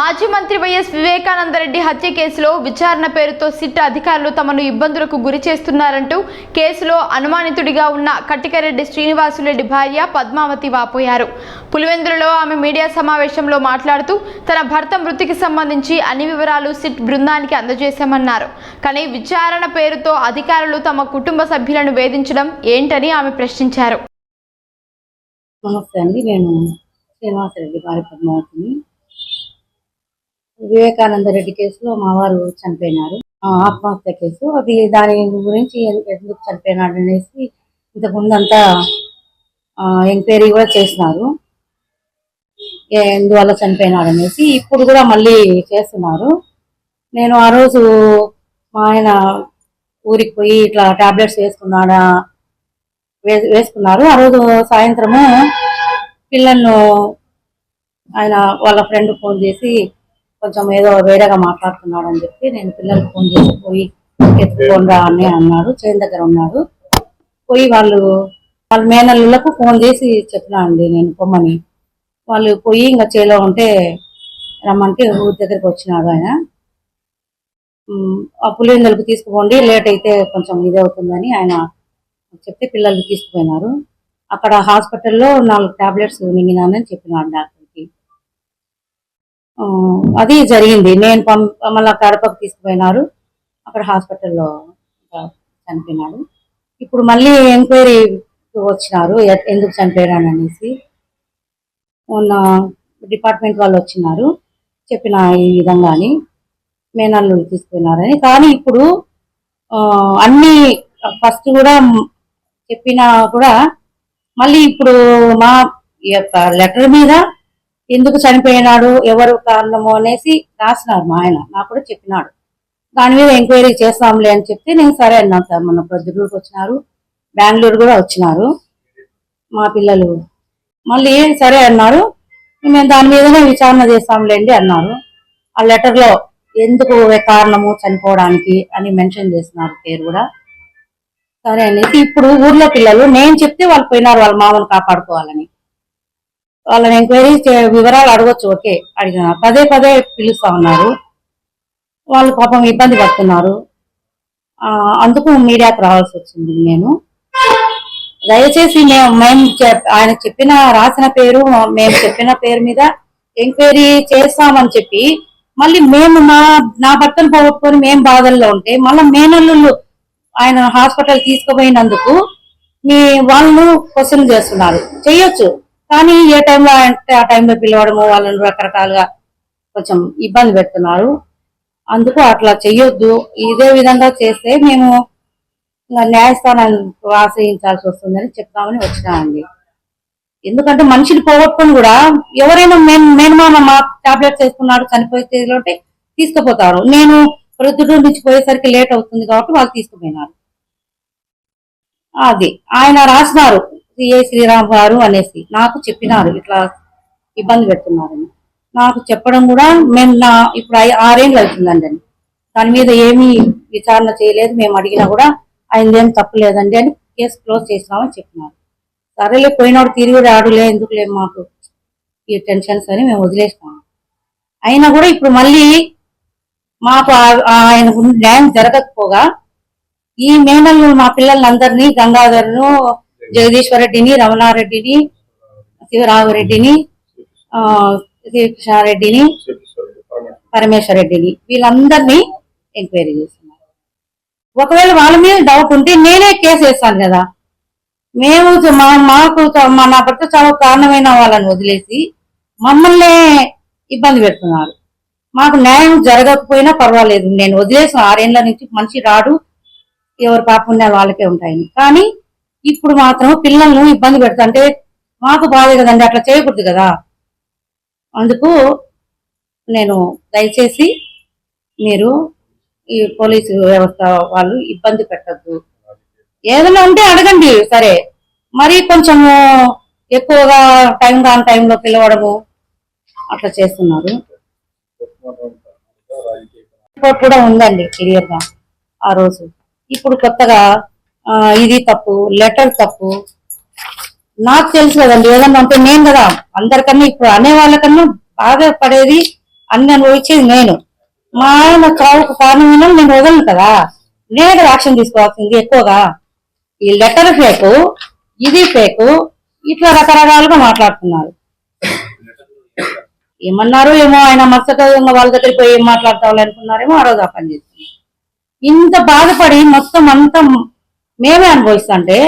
మాజీ మంత్రి వైఎస్ వివేకానందరెడ్డి హత్య కేసులో విచారణ పేరుతో సిట్ అధికారులు తమను ఇబ్బందులకు గురి చేస్తున్నారంటూ కేసులో అనుమానితుడిగా ఉన్న కట్టికరెడ్డి శ్రీనివాసులరెడ్డి భార్య పద్మావతి వాపోయారు. పులివెందులలో ఆమె మీడియా సమావేశంలో మాట్లాడుతూ తన భర్త మృతికి సంబంధించి అన్ని వివరాలు సిట్ బృందానికి అందజేశామన్నారు. కానీ విచారణ పేరుతో అధికారులు తమ కుటుంబ సభ్యులను వేధించడం ఏంటని ఆమె ప్రశ్నించారు. నమస్తే అండి. నేను శ్రీనివాసరెడ్డి భార్య పద్మావతిని వివేకానంద రెడ్డి కేసులో మా వారు చనిపోయినారు. ఆ, ఆత్మహత్య కేసు. అది దాని గురించి ఎందుకు చనిపోయినాడు అనేసి ఇంతకు ముందంతా ఎంక్వైరీ కూడా చేసినారు. ఎందువల్ల చనిపోయినాడు అనేసి ఇప్పుడు కూడా మళ్ళీ చేస్తున్నారు. నేను ఆ రోజు మా ఆయన ఊరికి పోయి ఇట్లా టాబ్లెట్స్ వేసుకున్నాడా వే- వేసుకున్నారు. ఆ రోజు సాయంత్రము పిల్లలను ఆయన వాళ్ళ ఫ్రెండ్ ఫోన్ చేసి కొంచెం ఏదో వేరేగా మాట్లాడుతున్నాడు అని చెప్పి నేను పిల్లలకు ఫోన్ చేసి పోయి ఎత్తుకోండా రా అని అన్నాడు చేను దగ్గర ఉన్నాడు. పోయి వాళ్ళు వాళ్ళ మేనల్లులకు ఫోన్ చేసి చెప్పినా అండి నేను పొమ్మని. వాళ్ళు పోయి ఇంకా చేలో ఉంటే రమ్మంటే ఊరి దగ్గరికి వచ్చినాడు ఆయన. ఆ పులిందలకు తీసుకుపోండి లేట్ అయితే కొంచెం ఇది అవుతుందని ఆయన చెప్తే పిల్లలు తీసుకుపోయినారు. అక్కడ హాస్పిటల్లో నాలుగు టాబ్లెట్స్ మింగినానని చెప్పినాడు డాక్టర్. అది జరిగింది. నేను మళ్ళీ కడపకు తీసుకుపోయినారు. అక్కడ హాస్పిటల్లో చనిపోయినాడు. ఇప్పుడు మళ్ళీ ఎంక్వైరీ వచ్చినారు. ఎందుకు చనిపోయారు అనేసి. మొన్న డిపార్ట్మెంట్ వాళ్ళు వచ్చినారు. చెప్పిన ఈ విధంగా అని మేనల్లు తీసుకుపోయినారని. కానీ ఇప్పుడు అన్ని ఫస్ట్ కూడా చెప్పినా కూడా మళ్ళీ ఇప్పుడు మా ఈ యొక్క లెటర్ మీద ఎందుకు చనిపోయినాడు ఎవరు కారణము అనేసి రాసినారు మా ఆయన. నాకు కూడా చెప్పినాడు. దాని మీద ఎంక్వైరీ చేస్తాంలే అని చెప్తే నేను సరే అన్నాను సార్. మొన్న ప్రొద్దుటూరుకు వచ్చినారు. బెంగళూరు కూడా వచ్చినారు. మా పిల్లలు మళ్ళీ సరే అన్నారు. మేము దాని మీదనే విచారణ చేస్తాంలేండి అన్నారు. ఆ లెటర్లో ఎందుకు కారణము చనిపోవడానికి అని మెన్షన్ చేస్తున్నారు పేరు కూడా. సరే అనేసి ఇప్పుడు ఊర్లో పిల్లలు నేను చెప్తే వాళ్ళు పోయినారు వాళ్ళ మామను కాపాడుకోవాలని. వాళ్ళని ఎంక్వైరీ వివరాలు అడగొచ్చు ఓకే. అడిగిన పదే పదే పిలుస్తా ఉన్నారు. వాళ్ళు పాపం ఇబ్బంది పడుతున్నారు. అందుకు మీడియాకు రావాల్సి వచ్చింది నేను. దయచేసి మేము మేము ఆయన చెప్పిన రాసిన పేరు మేము చెప్పిన పేరు మీద ఎంక్వైరీ చేస్తామని చెప్పి మళ్ళీ మేము మా నా భర్తను పోగొట్టుకొని మేము బాధల్లో ఉంటే మళ్ళీ మేనల్లు ఆయన హాస్పిటల్ తీసుకుపోయినందుకు మీ వాళ్ళను క్వశ్చన్ చేస్తున్నారు. చెయ్యొచ్చు కానీ ఏ టైంలో అంటే ఆ టైంలో పిలవడము వాళ్ళని రకరకాలుగా కొంచెం ఇబ్బంది పెడుతున్నారు. అందుకు అట్లా చెయ్యొద్దు. ఇదే విధంగా చేస్తే మేము న్యాయస్థానాన్ని ఆశ్రయించాల్సి వస్తుందని చెప్తామని వచ్చినామండి. ఎందుకంటే మనిషిని పోగొట్టుకుని కూడా ఎవరైనా మేన్ మేనమామ మా టాబ్లెట్స్ వేసుకున్నాడు చనిపోయే స్టేజ్లో ఉంటే తీసుకుపోతారు. నేను ప్రొద్దుటూరు నుంచి పోయేసరికి లేట్ అవుతుంది కాబట్టి వాళ్ళు తీసుకుపోయినారు. అది ఆయన రాసినారు. సిఐ శ్రీరామ్ గారు అనేసి నాకు చెప్పినారు ఇట్లా ఇబ్బంది పెడుతున్నారని. నాకు చెప్పడం కూడా మేము నా ఇప్పుడు ఆరేళ్ళు అవుతుందండి అని. దాని మీద ఏమీ విచారణ చేయలేదు మేము అడిగినా కూడా ఆయనదేం తప్పులేదండి అని కేసు క్లోజ్ చేసినామని చెప్పినారు. సరేలే పోయినాడు తిరిగి రాడులే ఎందుకులే మాకు ఈ టెన్షన్స్ అని మేము వదిలేసినాము. అయినా కూడా ఇప్పుడు మళ్ళీ మాకు ఆయన ఆయనకు న్యాయం జరగకపోగా ఈ మేనల్ని మా పిల్లలందరినీ గంగాధర్ను జగదీశ్వర రెడ్డిని రమణారెడ్డిని శివరావు రెడ్డిని కృష్ణారెడ్డిని పరమేశ్వర రెడ్డిని వీళ్ళందరినీ ఎంక్వైరీ చేస్తున్నారు. ఒకవేళ వాళ్ళ మీద డౌట్ ఉంటే నేనే కేసు వేస్తాను కదా. మేము మా మాకు మా నా భర్త చాలా కారణమైన వాళ్ళని వదిలేసి మమ్మల్ని ఇబ్బంది పెడుతున్నారు. మాకు న్యాయం జరగకపోయినా పర్వాలేదు. నేను వదిలేసిన ఆరేళ్ళ నుంచి మనిషి రాడు. ఎవరు పాపుణ్యాలు వాళ్ళకే ఉంటాయని. కానీ ఇప్పుడు మాత్రం పిల్లలను ఇబ్బంది పెడుతుంటే మాకు బాధ కదండి అట్లా చేయకూడదు కదా. అందుకు నేను దయచేసి మీరు ఈ పోలీసు వ్యవస్థ వాళ్ళు ఇబ్బంది పెట్టద్దు. ఏదైనా ఉంటే అడగండి సరే. మరి కొంచెము ఎక్కువగా టైం కాని టైంలో పిలవడము అట్లా చేస్తున్నారు. కూడా ఉందండి క్లియర్గా ఆ రోజు. ఇప్పుడు కొత్తగా ఇది తప్పు లెటర్ తప్పు. నాకు తెలుసు కదండి ఏదన్నా అంటే నేను కదా అందరికన్నా ఇప్పుడు అనే వాళ్ళకన్నా బాగా పడేది అన్ని అనుభవించేది నేను. మా ఆయన చావుకు కారణమైన నేను వదలను కదా. నేనే యాక్షన్ తీసుకోవాల్సింది ఎక్కువగా. ఈ లెటర్ ఫేకు ఇది ఫేకు ఇట్లా రకరకాలుగా మాట్లాడుతున్నారు. ఏమన్నారు ఏమో ఆయన మరుసట వాళ్ళ దగ్గరికి పోయి ఏం మాట్లాడతావు అనుకున్నారేమో ఆ రోజు ఆ పని చేస్తున్నారు. ఇంత బాధపడి మొత్తం అంతా మేమే అనుభవిస్తుంటే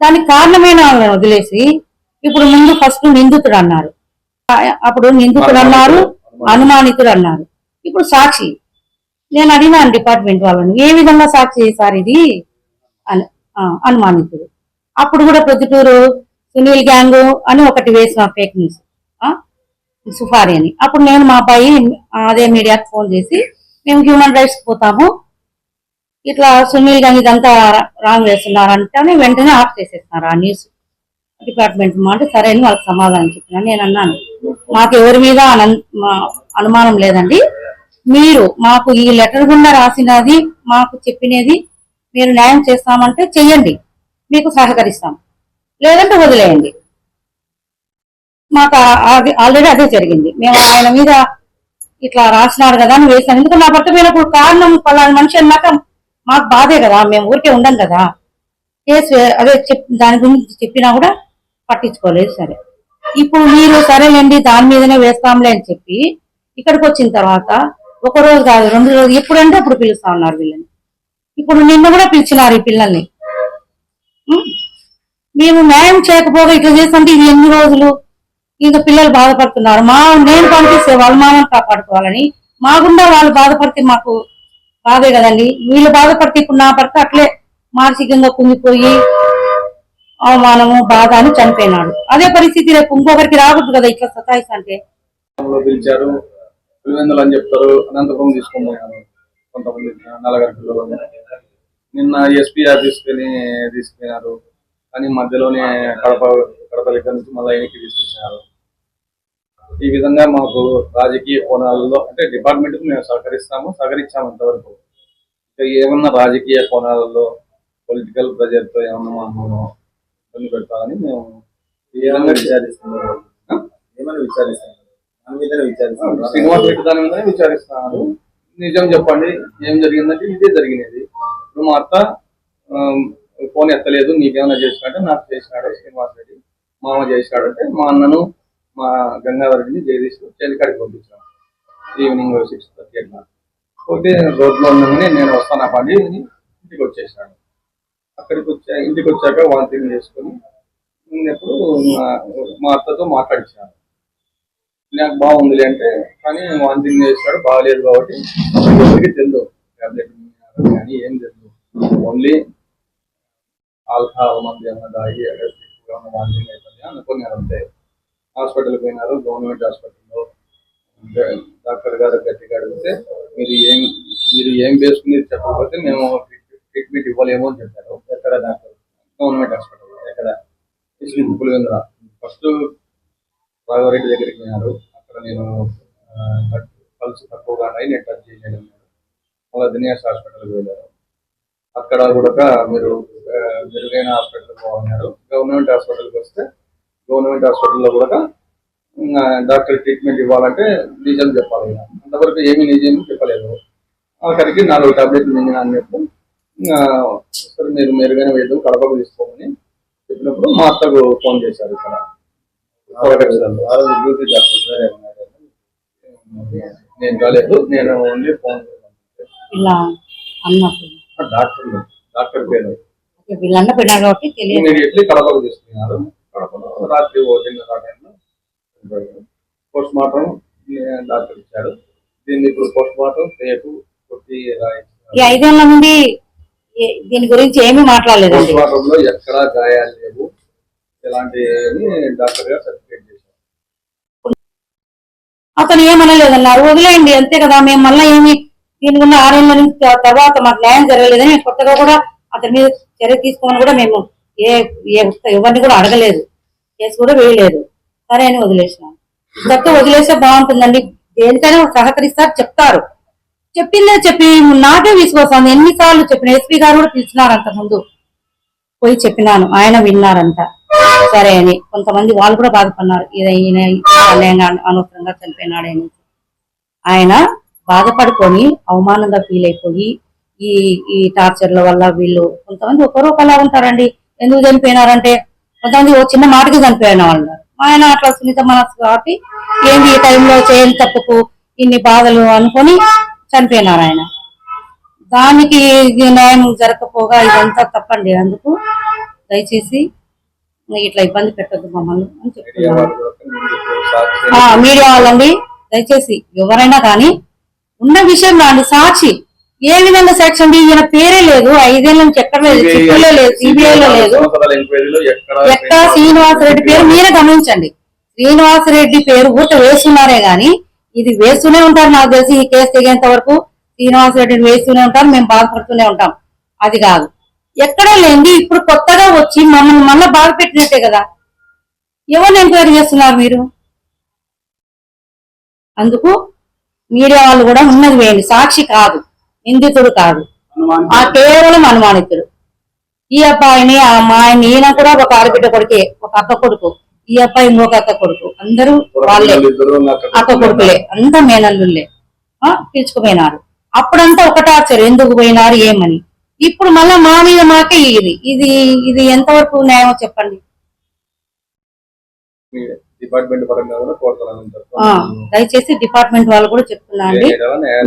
దానికి కారణమైన వాళ్ళని వదిలేసి ఇప్పుడు ముందు ఫస్ట్ నిందితుడు అన్నారు. అప్పుడు నిందితుడు అన్నారు అనుమానితుడు అన్నారు. ఇప్పుడు సాక్షి. నేను అడిగినాను డిపార్ట్మెంట్ వాళ్ళని ఏ విధంగా సాక్షి సార్ ఇది? అని అనుమానితుడు. అప్పుడు కూడా ప్రొద్దుటూరు సునీల్ గ్యాంగ్ అని ఒకటి వేసిన ఫేక్ న్యూస్. సుఫారీ సుఫారి అని. అప్పుడు నేను మా అబ్బాయి అదే మీడియాకి ఫోన్ చేసి మేము హ్యూమన్ రైట్స్ పోతాము ఇట్లా సునీల్ గాంధీ ఇదంతా రాంగ్ వేస్తున్నారు అంటే వెంటనే ఆఫ్ చేసేస్తున్నారు ఆ న్యూస్. డిపార్ట్మెంట్ మాట సరే అని వాళ్ళకి సమాధానం చెప్పిన నేను అన్నాను. మాకు ఎవరి మీద మా- అనుమానం లేదండి. మీరు మాకు ఈ లెటర్ గుండా రాసినది మాకు చెప్పినది మీరు న్యాయం చేస్తామంటే చెయ్యండి. మీకు సహకరిస్తాం. లేదంటే వదిలేయండి. మాకు అది ఆల్రెడీ అదే జరిగింది. మేము ఆయన మీద ఇట్లా రాసినాడు కదా అని వేసాను ఎందుకంటే నా భర్త మీద కారణం పలానా మనిషి అన్నాక మాకు బాధే కదా మేము ఊరికే ఉండం కదా. కేసు అదే చెప్ దాని గురించి చెప్పినా కూడా పట్టించుకోలేదు సరే. ఇప్పుడు మీరు సరేలేండి దాని మీదనే వేస్తాంలే అని చెప్పి ఇక్కడికి వచ్చిన తర్వాత ఒక రోజు కాదు రెండు రోజులు ఎప్పుడంటే అప్పుడు పిలుస్తా ఉన్నారు వీళ్ళని. ఇప్పుడు నిన్న కూడా పిలిచినారు ఈ పిల్లల్ని. మేము న్యాయం చేయకపోగా ఇట్లా చేస్తుంటే ఇది ఎన్ని రోజులు? ఇంకా పిల్లలు బాధపడుతున్నారు. మా నేను పంపిస్తే వాళ్ళు మామని కాపాడుకోవాలని మా గుండా వాళ్ళు బాధపడితే మాకు బాధే కదండి. వీళ్ళు బాధపడితే ఇప్పుడు నా భర్త అట్లే మానసికంగా కుంగిపోయి అవమానము బాధ అని చనిపోయినాడు. అదే పరిస్థితి రేపు ఇంకొకరికి రాకూడదు కదా ఇట్లా సతాయిస్ అంటే పిలిచారు. పులివెందులు అని చెప్తారు. అనంతపురం తీసుకొని పోయాను కొంతమంది నలగరి పిల్లలు నిన్న ఎస్పీ ఆఫీస్కి తీసుకెళ్ళినారు కానీ మధ్యలోనే కడప కడప దగ్గర నుంచి మళ్ళీ ఆయనకి తీసుకొచ్చినారు ఈ విధంగా మాకు రాజకీయ కోణాలలో అంటే డిపార్ట్మెంట్ మేము సహకరిస్తాము సహకరించాము ఇంతవరకు ఇంకా ఏమన్నా రాజకీయ కోణాలలో పొలిటికల్ ప్రెజర్తో ఏమన్నా మనం ఇబ్బంది పెడతామని మేము విధంగా విచారిస్తున్నాము. ఏమని మీదనే శ్రీనివాస్ రెడ్డి దాని మీదనే విచారిస్తున్నారు. నిజం చెప్పండి ఏం జరిగిందంటే ఇదే జరిగినది. ఇప్పుడు మా అత్త ఫోన్ ఎత్తలేదు నీకేమైనా చేసినాడంటే నాకు చేసినాడు శ్రీనివాస్ రెడ్డి మామ చేసినాడు అంటే మా అన్నను మా గంగావరిని జగదీష్ చెల్లికాడికి పంపించాను. ఈవినింగ్ సిక్స్ థర్టీ అట్లా. పోతే రోడ్లో ఉండగానే నేను వస్తాను పని ఇంటికి వచ్చేసాను. అక్కడికి వచ్చా ఇంటికి వచ్చాక వాంతింగ్ చేసుకొని ఉన్నప్పుడు మా- మా అత్తతో మాట్లాడించాను నాకు బాగుంది అంటే కానీ వాంతింగ్ చేస్తాడు బాగలేదు కాబట్టి ఎవరికి తెలియదు టాబ్లెట్ కానీ ఏం తెలియదు ఓన్లీ ఆల్కహాల్ మంది ఏమన్నా తాగి ఎక్కువగా ఉన్న వాంతింగ్ అవుతుంది అనుకున్నారు అంతే. హాస్పిటల్ పోయినారు గవర్నమెంట్ హాస్పిటల్లో. డాక్టర్ గారు గట్టిగా అడిగితే మీరు ఏం మీరు ఏం వేసుకుని చెప్పకపోతే మేము ట్రీట్మెంట్ ఇవ్వలేము అని చెప్పారు. ఎక్కడ డాక్టర్? గవర్నమెంట్ హాస్పిటల్ ఎక్కడ? పులివెందుల. ఫస్ట్ రాఘవరెడ్డి దగ్గరికి పోయినారు. అక్కడ నేను పల్స్ తక్కువగా ఉన్నాయి నేను టచ్ చేయలేదు మళ్ళీ దినేష్ హాస్పిటల్కి వెళ్ళారు అక్కడ కూడా మీరు మెరుగైన హాస్పిటల్కి పోవన్నారు గవర్నమెంట్ హాస్పిటల్కి వస్తే గవర్నమెంట్ హాస్పిటల్లో కూడా డాక్టర్ ట్రీట్మెంట్ ఇవ్వాలంటే నిజం చెప్పాలి. అంతవరకు ఏమీ నిజం చెప్పలేదు. ఆఖరికి నాలుగు టాబ్లెట్లు మింగిన అని చెప్పి సరే మీరు మెరుగైన వైద్యం కడపకు తీసుకోమని చెప్పినప్పుడు మా అత్తకు ఫోన్ చేశారు ఇక్కడ. నేను రాలేదు నేను ఓన్లీ ఫోన్ డాక్టర్ డాక్టర్ పేరు. వీళ్ళన్న పెట్టారు కాబట్టి తెలియదు. కడపకు తీసుకున్నారు? కడపలో రాత్రి ఒకటిన్నర టైంలో పోస్ట్ మార్టం డాక్టర్ ఇచ్చారు దీన్ని ఇప్పుడు పోస్ట్ మార్టం రేపు కొట్టి ఈ ఐదేళ్ళ నుండి దీని గురించి ఏమీ మాట్లాడలేదండి. పోస్ట్ మార్టం లో ఎక్కడా గాయాలు లేవు. ఎలాంటి డాక్టర్ గారు సర్టిఫికేట్ చేశారు. అతను ఏమనలేదన్నారు. వదిలేయండి అంతే కదా. మేము మళ్ళీ ఏమి దీని గురించి ఆరేళ్ళ నుంచి తర్వాత మాకు న్యాయం జరగలేదని కొత్తగా కూడా అతని మీద చర్య తీసుకోమని కూడా మేము ఏ ఎవరిని కూడా అడగలేదు. కేసు కూడా వేయలేదు. సరే అని వదిలేసినాను ఇంతతో వదిలేస్తే బాగుంటుందండి. దేనికైనా సహకరిస్తారు చెప్తారు. చెప్పిందే చెప్పి నాకే విశ్వాసం ఎన్నిసార్లు చెప్పిన ఎస్పీ గారు కూడా పిలిచినారు అంత ముందు. పోయి చెప్పినాను. ఆయన విన్నారంట. సరే అని. కొంతమంది వాళ్ళు కూడా బాధపడినారు. ఇది ఈయన అనవసరంగా చనిపోయినాడని ఆయన బాధపడుకొని అవమానంగా ఫీల్ అయిపోయి ఈ ఈ టార్చర్ల వల్ల వీళ్ళు కొంతమంది ఒకరు ఒకలా ఉంటారండి. ఎందుకు చనిపోయినారంటే కొంతమంది ఓ చిన్న మాటకి చనిపోయిన వాళ్ళు. ఆయన అట్లా సున్నిత మనసు కాబట్టి ఏంది ఈ టైంలో చేయని తప్పుకు ఇన్ని బాధలు అనుకొని చనిపోయినారు ఆయన. దానికి న్యాయం జరగకపోగా ఇదంతా తప్పండి. అందుకు దయచేసి ఇట్లా ఇబ్బంది పెట్టొద్దు మమ్మల్ని అని మీడియా చెప్తున్నాను మీడియా వాళ్ళండి దయచేసి ఎవరైనా కానీ ఉన్న విషయం రాండి. సాక్షి ఏ విధంగా సాక్షి అండి ఈయన పేరే లేదు. ఐదేళ్ళ నుంచి ఎక్కడ లేదు. చిత్తూరులో లేదు. సిబిఐలో లేదు ఎక్కడ శ్రీనివాసరెడ్డి పేరు మీరే గమనించండి. శ్రీనివాసరెడ్డి పేరు ఊట వేస్తున్నారే గాని ఇది వేస్తూనే ఉంటారు నాకు తెలిసి. ఈ కేసు తెగేంత వరకు శ్రీనివాసరెడ్డిని వేస్తూనే ఉంటారు. మేము బాధపడుతూనే ఉంటాం. అది కాదు. ఎక్కడ లేండి ఇప్పుడు కొత్తగా వచ్చి మమ్మల్ని మళ్ళీ బాధ పెట్టినట్టే కదా. ఎవరిని ఎంక్వైరీ చేస్తున్నారు మీరు? అందుకు మీడియా వాళ్ళు కూడా ఉన్నది వేయండి. సాక్షి కాదు. నిందితుడు కాదు. ఆ కేవలం అనుమానితుడు. ఈ అబ్బాయిని ఆ అమ్మాయిని ఈయన కూడా ఒక ఆడబిడ్డ కొడుకే ఒక అక్క కొడుకు. ఈ అబ్బాయి ఇంకొక అక్క కొడుకు. అందరూ వాళ్ళే. అక్క కొడుకులే. అంతా మేనల్లులే ఆ, పిలుచుకుపోయినారు. అప్పుడంతా ఒక టార్చర్ ఎందుకు పోయినారు ఏమని? ఇప్పుడు మళ్ళా మా మీద మాకే ఇది. ఇది ఇది ఎంతవరకు న్యాయమో చెప్పండి. డిపార్ట్మెంట్ పరంగా కూడా కోరుతారని ఆ, దయచేసి డిపార్ట్మెంట్ వాళ్ళు కూడా చెప్తున్నా అండి.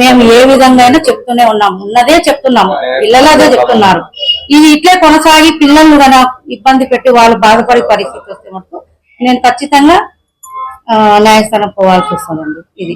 మేము ఏ విధంగా అయినా చెప్తూనే ఉన్నాం. ఉన్నదే చెప్తున్నాము. పిల్లలు అదే చెప్తున్నారు. ఇది ఇట్లే కొనసాగి పిల్లలు గన ఇబ్బంది పెట్టి వాళ్ళు బాధపడే పరిస్థితి వస్తే మటుకు నేను ఖచ్చితంగా న్యాయస్థానం పోవాల్సి వస్తుందండి. ఇది.